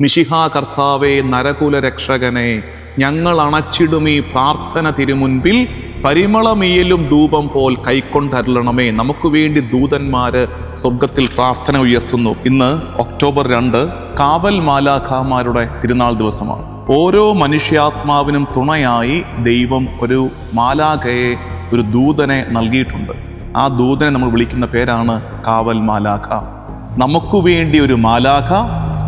മിശിഹാ കർത്താവേ നരകുല രക്ഷകനെ ഞങ്ങൾ അണച്ചിടും ഈ പ്രാർത്ഥന തിരുമുൻപിൽ പരിമളമീയലും ധൂപം പോൽ കൈക്കൊണ്ടരുളണമേ. നമുക്ക് വേണ്ടി ദൂതന്മാര് സ്വർഗത്തിൽ പ്രാർത്ഥന ഉയർത്തുന്നു. ഇന്ന് ഒക്ടോബർ രണ്ട് കാവൽ മാലാഖാമാരുടെ തിരുനാൾ ദിവസമാണ്. ഓരോ മനുഷ്യാത്മാവിനും തുണയായി ദൈവം ഒരു മാലാഖയെ ഒരു ദൂതനെ നൽകിയിട്ടുണ്ട്. ആ ദൂതനെ നമ്മൾ വിളിക്കുന്ന പേരാണ് കാവൽ മാലാഖ. നമുക്ക് വേണ്ടി ഒരു മാലാഖ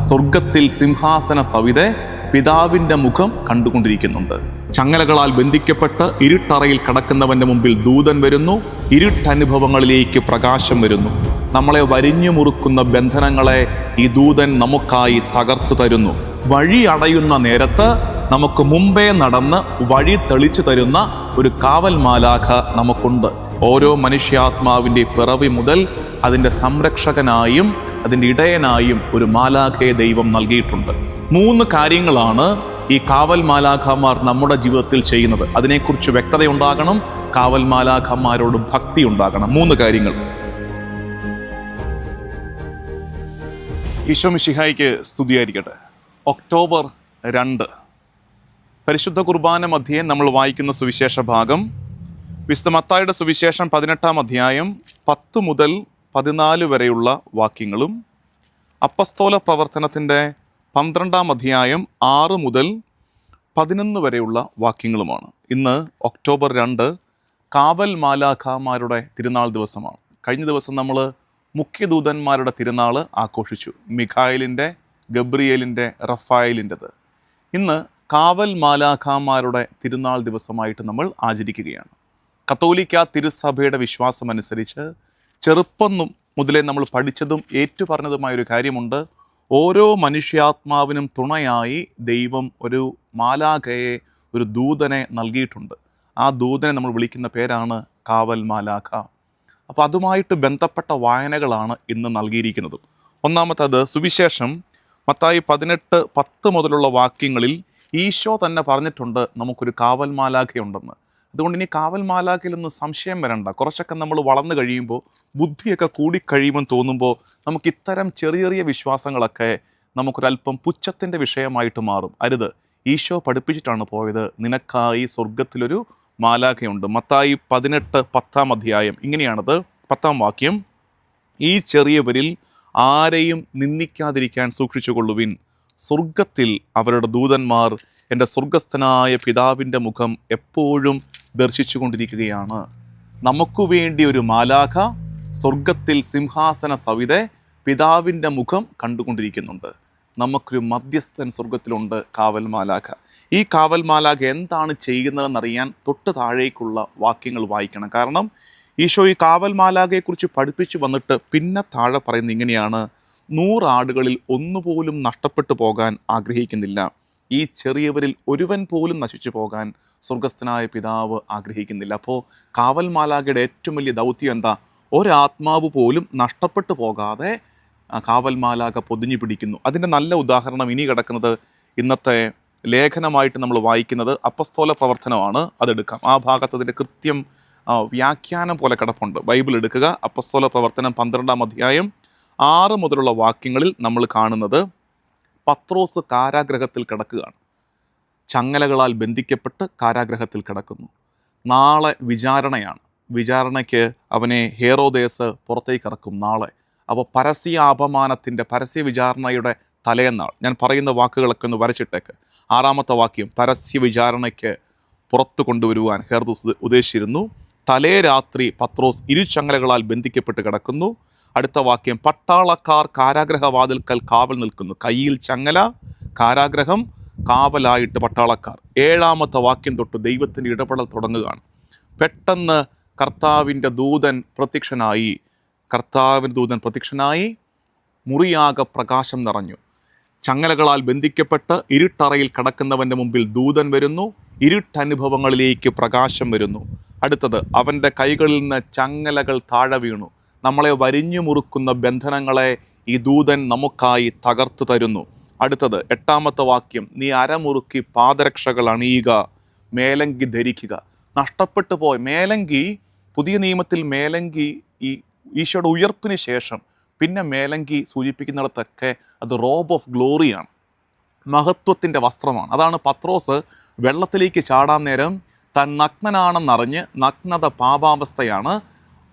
സ്വർഗത്തിൽ സിംഹാസന സവിതെ പിതാവിന്റെ മുഖം കണ്ടുകൊണ്ടിരിക്കുന്നുണ്ട്. ചങ്ങലകളാൽ ബന്ധിക്കപ്പെട്ട് ഇരുട്ടറയിൽ കടക്കുന്നവന്റെ മുമ്പിൽ ദൂതൻ വരുന്നു. ഇരുട്ടനുഭവങ്ങളിലേക്ക് പ്രകാശം വരുന്നു. നമ്മളെ വരിഞ്ഞു മുറുക്കുന്ന ബന്ധനങ്ങളെ ഈ ദൂതൻ നമുക്കായി തകർത്തു തരുന്നു. വഴി അടയുന്ന നേരത്ത് നമുക്ക് മുമ്പേ നടന്ന് വഴി തെളിച്ചു തരുന്ന ഒരു കാവൽ മാലാഖ നമുക്കുണ്ട്. ഓരോ മനുഷ്യാത്മാവിന്റെ പിറവി മുതൽ അതിന്റെ സംരക്ഷകനായും അതിന്റെ ഇടയനായും ഒരു മാലാഖയെ ദൈവം നൽകിയിട്ടുണ്ട്. മൂന്ന് കാര്യങ്ങളാണ് ഈ കാവൽ മാലാഖമാർ നമ്മുടെ ജീവിതത്തിൽ ചെയ്യുന്നത്. അതിനെക്കുറിച്ച് വ്യക്തത ഉണ്ടാകണം കാവൽ മാലാഖമാരോട് ഭക്തി ഉണ്ടാകണം. മൂന്ന് കാര്യങ്ങൾ. ഈശോ മിഷിഹായിക്ക് സ്തുതിയായിരിക്കട്ടെ. ഒക്ടോബർ രണ്ട്. പരിശുദ്ധ കുർബാന മധ്യേ നമ്മൾ വായിക്കുന്ന സുവിശേഷ ഭാഗം വിശുദ്ധ മത്തായുടെ സുവിശേഷം പതിനെട്ടാം അധ്യായം പത്ത് മുതൽ പതിനാല് വരെയുള്ള വാക്യങ്ങളും അപ്പസ്തോല പ്രവർത്തനത്തിന്റെ പന്ത്രണ്ടാം അധ്യായം ആറ് മുതൽ പതിനൊന്ന് വരെയുള്ള വാക്യങ്ങളുമാണ്. ഇന്ന് ഒക്ടോബർ രണ്ട് കാവൽ മാലാഖമാരുടെ തിരുനാൾ ദിവസമാണ്. കഴിഞ്ഞ ദിവസം നമ്മൾ മുഖ്യദൂതന്മാരുടെ തിരുനാൾ ആഘോഷിച്ചു. മിഖായലിന്റെ ഗബ്രിയേലിന്റെ റഫായലിന്റെത്. ഇന്ന് കാവൽ മാലാഖമാരുടെ തിരുനാൾ ദിവസമായിട്ട് നമ്മൾ ആചരിക്കുകയാണ്. കത്തോലിക്ക തിരുസഭയുടെ വിശ്വാസം അനുസരിച്ച് ചെറുപ്പം മുതലേ നമ്മൾ പഠിച്ചതും ഏറ്റുപറഞ്ഞതുമായ ഒരു കാര്യമുണ്ട്. ഓരോ മനുഷ്യാത്മാവിനും തുണയായി ദൈവം ഒരു മാലാഖയെ ഒരു ദൂതനെ നൽകിയിട്ടുണ്ട്. ആ ദൂതനെ നമ്മൾ വിളിക്കുന്ന പേരാണ് കാവൽ മാലാഖ. അപ്പോൾ അതുമായിട്ട് ബന്ധപ്പെട്ട വായനകളാണ് ഇന്ന് നൽകിയിരിക്കുന്നത്. ഒന്നാമത്തത് സുവിശേഷം മത്തായി പതിനെട്ട് പത്ത് മുതലുള്ള വാക്യങ്ങളിൽ ഈശോ തന്നെ പറഞ്ഞിട്ടുണ്ട് നമുക്കൊരു കാവൽ മാലാഖയുണ്ടെന്ന്. അതുകൊണ്ട് ഇനി കാവൽ മാലാക്കിലൊന്നും സംശയം വരണ്ട. കുറച്ചൊക്കെ നമ്മൾ വളർന്നു കഴിയുമ്പോൾ ബുദ്ധിയൊക്കെ കൂടിക്കഴിയുമെന്ന് തോന്നുമ്പോൾ നമുക്ക് ഇത്തരം ചെറിയ ചെറിയ വിശ്വാസങ്ങളൊക്കെ നമുക്കൊരല്പം പുച്ഛത്തിന്റെ വിഷയമായിട്ട് മാറും. അരുത്. ഈശോ പഠിപ്പിച്ചിട്ടാണ് പോയത്. നിനക്കായി സ്വർഗത്തിലൊരു മാലാഖയുണ്ട്. മത്തായി പതിനെട്ട് പത്താം അധ്യായം. ഇങ്ങനെയാണത്. പത്താം വാക്യം. ഈ ചെറിയവരിൽ ആരെയും നിന്ദിക്കാതിരിക്കാൻ സൂക്ഷിച്ചുകൊള്ളുവിൻ. സ്വർഗത്തിൽ അവരുടെ ദൂതന്മാർ എന്റെ സ്വർഗസ്ഥനായ പിതാവിന്റെ മുഖം എപ്പോഴും ദർശിച്ചുകൊണ്ടിരിക്കുകയാണ്. നമുക്ക് വേണ്ടി ഒരു മാലാഖ സ്വർഗത്തിൽ സിംഹാസന സവിതെ പിതാവിന്റെ മുഖം കണ്ടുകൊണ്ടിരിക്കുന്നുണ്ട്. നമുക്കൊരു മധ്യസ്ഥൻ സ്വർഗത്തിലുണ്ട് കാവൽ മാലാഖ. ഈ കാവൽ മാലാഖ എന്താണ് ചെയ്യുന്നതെന്നറിയാൻ തൊട്ട് താഴേക്കുള്ള വാക്യങ്ങൾ വായിക്കണം. കാരണം ഈശോ ഈ കാവൽ മാലാഖയെക്കുറിച്ച് പഠിപ്പിച്ചു വന്നിട്ട് പിന്നെ താഴെ പറയുന്നത് ഇങ്ങനെയാണ്. നൂറാടുകളിൽ ഒന്നുപോലും നഷ്ടപ്പെട്ടു പോകാൻ ആഗ്രഹിക്കുന്നില്ല. ഈ ചെറിയവരിൽ ഒരുവൻ പോലും നശിച്ചു പോകാൻ സ്വർഗസ്ഥനായ പിതാവ് ആഗ്രഹിക്കുന്നില്ല. അപ്പോൾ കാവൽ മാലാഖയുടെ ഏറ്റവും വലിയ ദൗത്യം എന്താ? ഒരാത്മാവ് പോലും നഷ്ടപ്പെട്ടു പോകാതെ കാവൽ മാലാഖ പൊതിഞ്ഞു പിടിക്കുന്നു. അതിന്റെ നല്ല ഉദാഹരണം ഇനി കിടക്കുന്നത് ഇന്നത്തെ ലേഖനമായിട്ട് നമ്മൾ വായിക്കുന്നത് അപ്പസ്തോല പ്രവർത്തനമാണ്. അതെടുക്കാം. ആ ഭാഗത്ത് അതിന്റെ കൃത്യം വ്യാഖ്യാനം പോലെ കിടപ്പുണ്ട്. ബൈബിൾ എടുക്കുക. അപ്പസ്തോല പ്രവർത്തനം പന്ത്രണ്ടാം അധ്യായം ആറ് മുതലുള്ള വാക്യങ്ങളിൽ നമ്മൾ കാണുന്നത് പത്രോസ് കാരാഗ്രഹത്തിൽ കിടക്കുകയാണ്. ചങ്ങലകളാൽ ബന്ധിക്കപ്പെട്ട് കാരാഗ്രഹത്തിൽ കിടക്കുന്നു. നാളെ വിചാരണയാണ്. വിചാരണയ്ക്ക് അവനെ ഹേറോദേസ് പുറത്തേക്ക് ഇറക്കും നാളെ. അപ്പോൾ പരസ്യ അപമാനത്തിന്റെ പരസ്യ വിചാരണയുടെ തലേന്നാൾ. ഞാൻ പറയുന്ന വാക്കുകളൊക്കെ ഒന്ന് വരച്ചിട്ടേക്ക്. ആറാമത്തെ വാക്യം പരസ്യ വിചാരണയ്ക്ക് പുറത്തു കൊണ്ടുവരുവാൻ ഹെർദോസ് ഉദ്ദേശിച്ചിരുന്നു. തലേ രാത്രി പത്രോസ് ഇരുചങ്ങലകളാൽ ബന്ധിക്കപ്പെട്ട് കിടക്കുന്നു. അടുത്ത വാക്യം പട്ടാളക്കാർ കാരാഗ്രഹവാതിൽക്കൽ കാവൽ നിൽക്കുന്നു. കയ്യിൽ ചങ്ങല കാരാഗ്രഹം കാവലായിട്ട് പട്ടാളക്കാർ. ഏഴാമത്തെ വാക്യം തൊട്ട് ദൈവത്തിന്റെ ഇടപെടൽ തുടങ്ങുകയാണ്. പെട്ടെന്ന് കർത്താവിന്റെ ദൂതൻ പ്രത്യക്ഷനായി കർത്താവിന്റെ ദൂതൻ പ്രത്യക്ഷനായി മുറിയാകെ പ്രകാശം നിറഞ്ഞു. ചങ്ങലകളാൽ ബന്ധിക്കപ്പെട്ട് ഇരുട്ടറയിൽ കടക്കുന്നവന്റെ മുമ്പിൽ ദൂതൻ വരുന്നു. ഇരുട്ടനുഭവങ്ങളിലേക്ക് പ്രകാശം വരുന്നു. അടുത്തത് അവന്റെ കൈകളിൽ നിന്ന് ചങ്ങലകൾ താഴെ വീണു. നമ്മളെ വരിഞ്ഞു മുറുക്കുന്ന ബന്ധനങ്ങളെ ഈ ദൂതൻ നമുക്കായി തകർത്തു തരുന്നു. അടുത്തത് എട്ടാമത്തെ വാക്യം നീ അരമുറുക്കി പാദരക്ഷകൾ അണിയുക മേലങ്കി ധരിക്കുക. നഷ്ടപ്പെട്ടു പോയ. മേലങ്കി പുതിയ നിയമത്തിൽ മേലങ്കി ഈ ഈശോയുടെ ഉയർപ്പിന് ശേഷം പിന്നെ മേലങ്കി സൂചിപ്പിക്കുന്നിടത്തൊക്കെ അത് റോബ് ഓഫ് ഗ്ലോറിയാണ്. മഹത്വത്തിന്റെ വസ്ത്രമാണ്. അതാണ് പത്രോസ് വെള്ളത്തിലേക്ക് ചാടാൻ നേരം താൻ നഗ്നനാണെന്നറിഞ്ഞ് നഗ്നത പാപാവസ്ഥയാണ്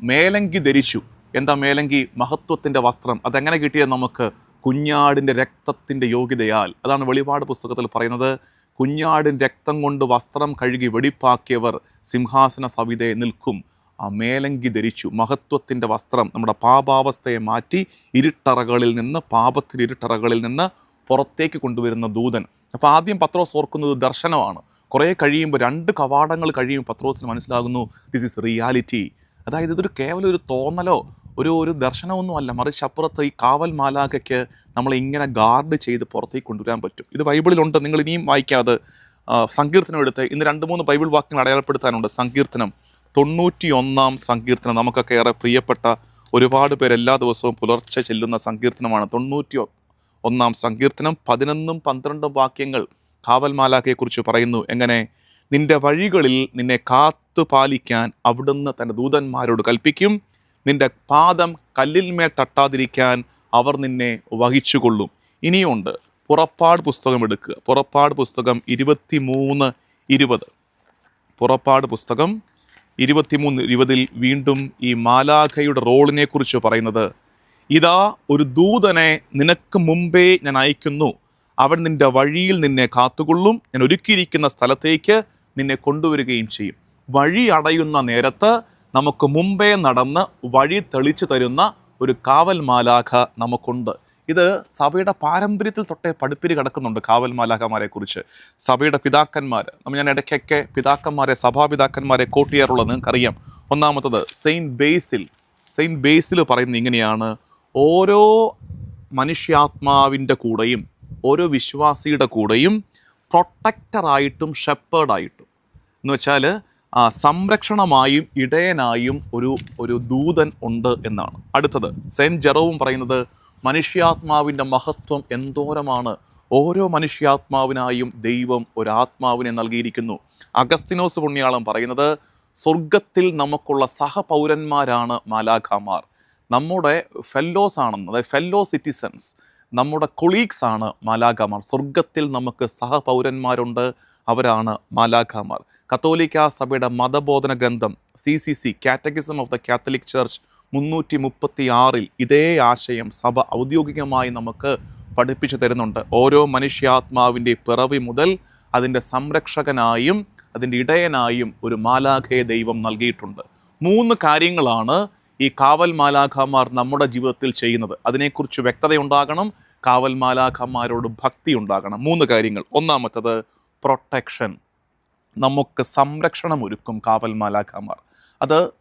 മേലങ്കി ധരിച്ചു. എന്താ മേലങ്കി മഹത്വത്തിന്റെ വസ്ത്രം? അതെങ്ങനെ കിട്ടിയത് നമുക്ക്? കുഞ്ഞാടിന്റെ രക്തത്തിന്റെ യോഗ്യതയാൽ. അതാണ് വെളിപാട് പുസ്തകത്തിൽ പറയുന്നത്. കുഞ്ഞാടിൻ രക്തം കൊണ്ട് വസ്ത്രം കഴുകി വെടിപ്പാക്കിയവർ സിംഹാസന സവിതയെ നിൽക്കും. ആ മേലങ്കി ധരിച്ചു. മഹത്വത്തിന്റെ വസ്ത്രം നമ്മുടെ പാപാവസ്ഥയെ മാറ്റി ഇരുട്ടറകളിൽ നിന്ന് പാപത്തിന്റെ ഇരുട്ടറകളിൽ നിന്ന് പുറത്തേക്ക് കൊണ്ടുവരുന്ന ദൂതൻ. അപ്പോൾ ആദ്യം പത്രോസ് ഓർക്കുന്നത് ദർശനമാണ്. കുറേ കഴിയുമ്പോൾ രണ്ട് കവാടങ്ങൾ കഴിയുമ്പോൾ പത്രോസിന് മനസ്സിലാകുന്നു ദിസ് ഇസ് റിയാലിറ്റി അതായത് ഇതൊരു കേവലൊരു തോന്നലോ ഒരു ഒരു ദർശനമൊന്നുമല്ല. മറിച്ച് അപ്പുറത്ത് ഈ കാവൽ മാലാഖയ്ക്ക് നമ്മൾ ഇങ്ങനെ ഗാർഡ് ചെയ്ത് പുറത്തേക്ക് കൊണ്ടുവരാൻ പറ്റും. ഇത് ബൈബിളിലുണ്ട്. നിങ്ങൾ ഇനിയും വായിക്കാതെ സങ്കീർത്തനം എടുത്ത് ഇന്ന് രണ്ട് മൂന്ന് ബൈബിൾ വാക്യങ്ങൾ അടയാളപ്പെടുത്താനുണ്ട്. സങ്കീർത്തനം. തൊണ്ണൂറ്റി ഒന്നാം സങ്കീർത്തനം. നമുക്കൊക്കെ ഏറെ പ്രിയപ്പെട്ട ഒരുപാട് പേർ എല്ലാ ദിവസവും പുലർച്ചെ ചെല്ലുന്ന സങ്കീർത്തനമാണ്. തൊണ്ണൂറ്റി ഒന്നാം സങ്കീർത്തനം. പതിനൊന്നും പന്ത്രണ്ടും വാക്യങ്ങൾ കാവൽ മാലാഖയെക്കുറിച്ച് പറയുന്നു. എങ്ങനെ? നിന്റെ വഴികളിൽ നിന്നെ കാത്തു പാലിക്കാൻ അവിടുന്ന് തന്റെ ദൂതന്മാരോട് കൽപ്പിക്കും. നിന്റെ പാദം കല്ലിന്മേൽ തട്ടാതിരിക്കാൻ അവർ നിന്നെ വഹിച്ചുകൊള്ളും. ഇനിയുണ്ട് പുറപ്പാട് പുസ്തകം എടുക്കുക. പുറപ്പാട് പുസ്തകം ഇരുപത്തി മൂന്ന് ഇരുപത്. പുറപ്പാട് പുസ്തകം ഇരുപത്തിമൂന്ന് ഇരുപതിൽ വീണ്ടും ഈ മാലാഖയുടെ റോളിനെ കുറിച്ച് പറയുന്നത് ഇതാ ഒരു ദൂതനെ നിനക്ക് മുമ്പേ ഞാൻ അയക്കുന്നു. അവൻ നിന്റെ വഴിയിൽ നിന്നെ കാത്തുകൊള്ളും. ഞാൻ ഒരുക്കിയിരിക്കുന്ന സ്ഥലത്തേക്ക് നിന്നെ കൊണ്ടുവരികയും ചെയ്യും. വഴി അടയുന്ന നേരത്ത് നമുക്ക് മുമ്പേ നടന്ന് വഴി തെളിച്ചു തരുന്ന ഒരു കാവൽ മാലാഖ നമുക്കുണ്ട്. ഇത് സഭയുടെ പാരമ്പര്യത്തിൽ തൊട്ടേ പഠിപ്പിരി കിടക്കുന്നുണ്ട് കാവൽ മാലാഖമാരെ കുറിച്ച് സഭയുടെ പിതാക്കന്മാർ നമ്മൾ ഞാൻ ഇടയ്ക്കൊക്കെ പിതാക്കന്മാരെ സഭാപിതാക്കന്മാരെ കോട്ട് ചെയ്യാറുള്ളത് നിങ്ങൾക്കറിയാം. ഒന്നാമത്തത് സെയിന്റ് ബേസിൽ സെയിന്റ് ബേസിൽ പറയുന്നത് ഇങ്ങനെയാണ്. ഓരോ മനുഷ്യാത്മാവിന്റെ കൂടെയും ഓരോ വിശ്വാസിയുടെ കൂടെയും പ്രൊട്ടക്ടറായിട്ടും ഷെപ്പേർഡായിട്ടും എന്ന് വെച്ചാൽ സംരക്ഷണമായും ഇടയനായും ഒരു ഒരു ദൂതൻ ഉണ്ട് എന്നാണ്. അടുത്തത് സെന്റ് ജെറോവും പറയുന്നത് മനുഷ്യാത്മാവിന്റെ മഹത്വം എന്തോരമാണ്. ഓരോ മനുഷ്യാത്മാവിനായും ദൈവം ഒരാത്മാവിനെ നൽകിയിരിക്കുന്നു. അഗസ്തിനോസ് പുണ്യാളം പറയുന്നത് സ്വർഗത്തിൽ നമുക്കുള്ള സഹപൗരന്മാരാണ് മാലാഖാമാർ. നമ്മുടെ ഫെല്ലോസ് ആണെന്ന് അതായത് ഫെല്ലോ സിറ്റിസൻസ് നമ്മുടെ കൊളീഗ്സ് ആണ് മാലാഖാമാർ. സ്വർഗത്തിൽ നമുക്ക് സഹപൗരന്മാരുണ്ട് അവരാണ് മാലാഖമാർ. കത്തോലിക്ക സഭയുടെ മതബോധന ഗ്രന്ഥം C C C catechism of the Catholic church മുന്നൂറ്റി മുപ്പത്തി ആറിൽ ഇതേ ആശയം സഭ ഔദ്യോഗികമായി നമുക്ക് പഠിപ്പിച്ചു തരുന്നുണ്ട്. ഓരോ മനുഷ്യാത്മാവിന്റെ പിറവി മുതൽ അതിന്റെ സംരക്ഷകനായും അതിന്റെ ഇടയനായും ഒരു മാലാഖയെ ദൈവം നൽകിയിട്ടുണ്ട്. മൂന്ന് കാര്യങ്ങളാണ് ഈ കാവൽ മാലാഖമാർ നമ്മുടെ ജീവിതത്തിൽ ചെയ്യുന്നത്. അതിനെക്കുറിച്ച് വ്യക്തതയുണ്ടാകണം കാവൽ മാലാഖമാരോട് ഭക്തി ഉണ്ടാകണം മൂന്ന് കാര്യങ്ങൾ. ഒന്നാമത്തത് പ്രൊട്ടക്ഷൻ നമുക്ക് സംരക്ഷണം ഒരുക്കും കാവൽ മാലാഖമാർ അത്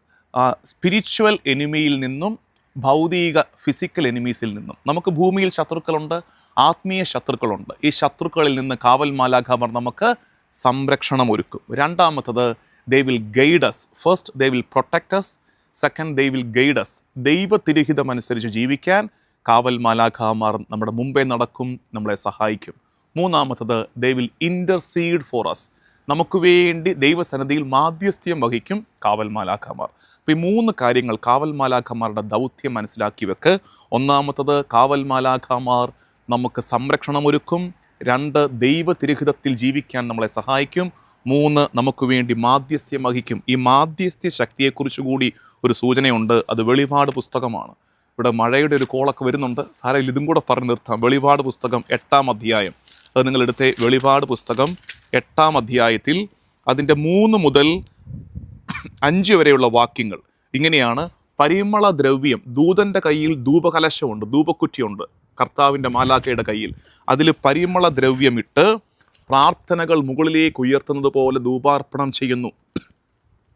സ്പിരിച്വൽ എനിമിയിൽ നിന്നും ഭൗതിക ഫിസിക്കൽ എനിമീസിൽ നിന്നും. നമുക്ക് ഭൂമിയിൽ ശത്രുക്കളുണ്ട് ആത്മീയ ശത്രുക്കളുണ്ട്. ഈ ശത്രുക്കളിൽ നിന്ന് കാവൽ മാലാഖാമർ നമുക്ക് സംരക്ഷണം ഒരുക്കും. രണ്ടാമത്തത് they will guide us first they will protect us second they will guide us ദൈവതിരഹിതമനുസരിച്ച് ജീവിക്കാൻ കാവൽ മാലാഖാമാർ നമ്മുടെ മുമ്പേ നടക്കും നമ്മളെ സഹായിക്കും. മൂന്നാമത്തത് they will intercede for us നമുക്ക് വേണ്ടി ദൈവസന്നിധിയിൽ മാധ്യസ്ഥ്യം വഹിക്കും കാവൽ മാലാഖമാർ അപ്പോൾ ഈ മൂന്ന് കാര്യങ്ങൾ കാവൽ മാലാഖമാരുടെ ദൗത്യം മനസ്സിലാക്കി വെക്ക് ഒന്നാമത്തത് കാവൽ മാലാഖമാർ നമുക്ക് സംരക്ഷണമൊരുക്കും. രണ്ട് ദൈവ തിരുഹിതത്തിൽ ജീവിക്കാൻ നമ്മളെ സഹായിക്കും. മൂന്ന് നമുക്ക് വേണ്ടി മാധ്യസ്ഥ്യം വഹിക്കും. ഈ മാധ്യസ്ഥ്യ ശക്തിയെക്കുറിച്ച് കൂടി ഒരു സൂചനയുണ്ട്. അത് വെളിപാട് പുസ്തകമാണ്. ഇവിടെ മഴയുടെ ഒരു കോളൊക്കെ വരുന്നുണ്ട്. സാറേ ഇതും കൂടെ പറഞ്ഞു നിർത്താം. വെളിപാട് പുസ്തകം എട്ടാം അധ്യായം. അത് നിങ്ങൾ എടുത്തേ വെളിപാട് പുസ്തകം എട്ടാം അധ്യായത്തിൽ അതിന്റെ മൂന്ന് മുതൽ അഞ്ച് വരെയുള്ള വാക്യങ്ങൾ. ഇങ്ങനെയാണ് പരിമള ദ്രവ്യം ദൂതന്റെ കയ്യിൽ ധൂപകലശമുണ്ട് ധൂപക്കുറ്റിയുണ്ട് കർത്താവിന്റെ മാലാഖയുടെ കയ്യിൽ. അതിൽ പരിമള ദ്രവ്യമിട്ട് പ്രാർത്ഥനകൾ മുകളിലേക്ക് ഉയർത്തുന്നത് പോലെ ധൂപാർപ്പണം ചെയ്യുന്നു.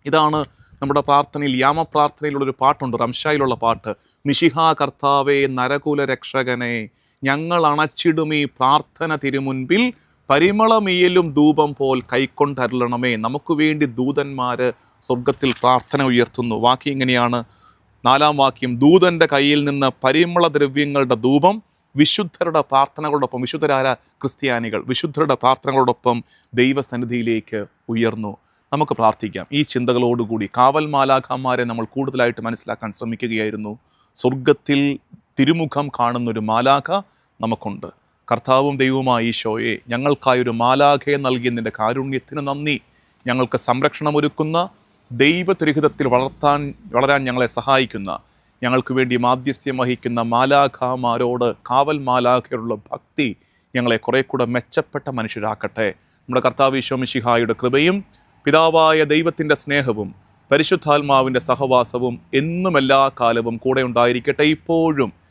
ഇതാണ് നമ്മുടെ പ്രാർത്ഥനയിൽ യാമപ്രാർത്ഥനയിലുള്ളൊരു പാട്ടുണ്ട് റംഷായിലുള്ള പാട്ട്. മിഷിഹ കർത്താവേ നരകുല രക്ഷകനെ ഞങ്ങൾ അണച്ചിടുമീ പ്രാർത്ഥന തിരുമുൻപിൽ. പരിമളമീയലും ധൂപം പോൽ കൈക്കൊണ്ടരുളണമേ. നമുക്ക് വേണ്ടി ദൂതന്മാർ സ്വർഗത്തിൽ പ്രാർത്ഥന ഉയർത്തുന്നു. വാക്യം ഇങ്ങനെയാണ്. നാലാം വാക്യം ദൂതന്റെ കയ്യിൽ നിന്ന് പരിമള ദ്രവ്യങ്ങളുടെ ധൂപം വിശുദ്ധരുടെ പ്രാർത്ഥനകളോടൊപ്പം വിശുദ്ധരായ ക്രിസ്ത്യാനികൾ വിശുദ്ധരുടെ പ്രാർത്ഥനകളോടൊപ്പം ദൈവസന്നിധിയിലേക്ക് ഉയർന്നു. നമുക്ക് പ്രാർത്ഥിക്കാം. ഈ ചിന്തകളോടുകൂടി കാവൽ മാലാഖന്മാരെ നമ്മൾ കൂടുതലായിട്ട് മനസ്സിലാക്കാൻ ശ്രമിക്കുകയായിരുന്നു. സ്വർഗത്തിൽ തിരുമുഖം കാണുന്നൊരു മാലാഖ നമുക്കുണ്ട്. കർത്താവും ദൈവവുമായ ഈശോയെ ഞങ്ങൾക്കായൊരു മാലാഖയെ നൽകിയ നിന്റെ കാരുണ്യത്തിന് നന്ദി. ഞങ്ങൾക്ക് സംരക്ഷണം ഒരുക്കുന്ന ദൈവത്രിഹിതത്തിൽ വളർത്താൻ വളരാൻ ഞങ്ങളെ സഹായിക്കുന്ന ഞങ്ങൾക്ക് വേണ്ടി മാധ്യസ്ഥ്യം വഹിക്കുന്ന മാലാഖമാരോട് കാവൽ മാലാഖയോടുള്ള ഭക്തി ഞങ്ങളെ കുറേ കൂടെ മെച്ചപ്പെട്ട മനുഷ്യരാക്കട്ടെ. നമ്മുടെ കർത്താവ് ഈശോമിഷിഹായുടെ കൃപയും പിതാവായ ദൈവത്തിന്റെ സ്നേഹവും പരിശുദ്ധാത്മാവിന്റെ സഹവാസവും എന്നും എല്ലാ കാലവും കൂടെ ഉണ്ടായിരിക്കട്ടെ ഇപ്പോഴും.